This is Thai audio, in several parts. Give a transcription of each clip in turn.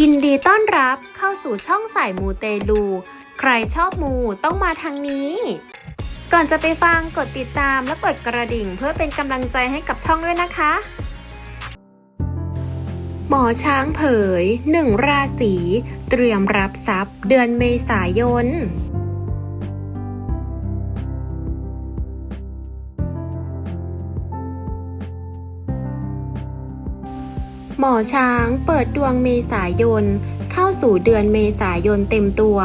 ยินดีต้อนรับเข้าสู่ช่องสายมูเตลู ใครชอบมูต้องมาทางนี้ ก่อนจะไปฟังกดติดตามและกดกระดิ่งเพื่อเป็นกำลังใจให้กับช่องด้วยนะคะ หมอช้างเผยหนึ่งราศีเตรียมรับทรัพย์เดือนเมษายน หมอช้างเปิดดวงเมษายน เข้าสู่เดือนเมษายนเต็มตัว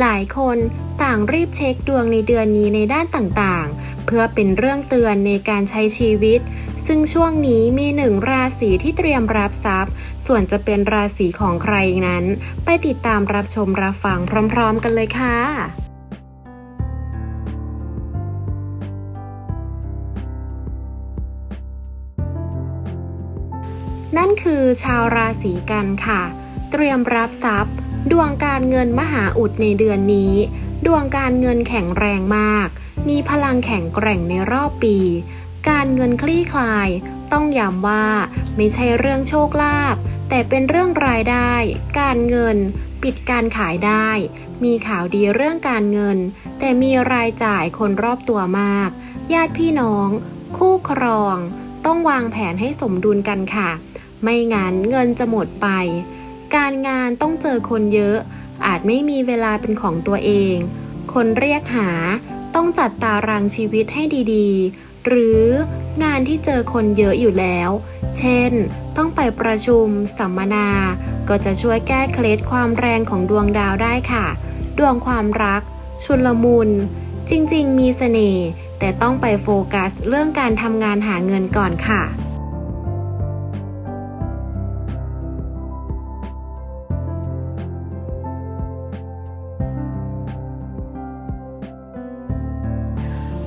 หลายคนต่างรีบเช็คดวงในเดือนนี้ในด้านต่างๆ เพื่อเป็นเรื่องเตือนในการใช้ชีวิต ซึ่งช่วงนี้มีหนึ่งราศีที่เตรียมรับทรัพย์ ส่วนจะเป็นราศีของใครนั้น ไปติดตามรับชมรับฟังพร้อม ๆ กันเลยค่ะ นั่นคือชาวราศีกันค่ะ เตรียมรับทรัพย์ ดวงการเงินมหาอุดในเดือนนี้ ดวงการเงินแข็งแรงมาก มีพลังแข็งแกร่งในรอบปี การเงินคลี่คลาย ต้องย้ำว่าไม่ใช่เรื่องโชคลาภแต่เป็นเรื่องรายได้ การเงิน ปิดการขายได้ มีข่าวดีเรื่องการเงิน แต่มีรายจ่ายคนรอบตัวมาก ญาติพี่น้อง คู่ครอง ต้องวางแผนให้สมดุลกันค่ะ ไม่งั้นเงินจะหมดไป การงานต้องเจอคนเยอะ อาจไม่มีเวลาเป็นของตัวเอง คนเรียกหาต้องจัดตารางชีวิตให้ดีๆ หรืองานที่เจอคนเยอะอยู่แล้ว เช่น ต้องไปประชุม สัมมนา ก็จะช่วยแก้เคล็ดความแรงของดวงดาวได้ค่ะ ดวงความรัก ชุลมุน จริงๆ มีเสน่ห์แต่ต้องไปโฟกัสเรื่องการทำงานหาเงินก่อนค่ะ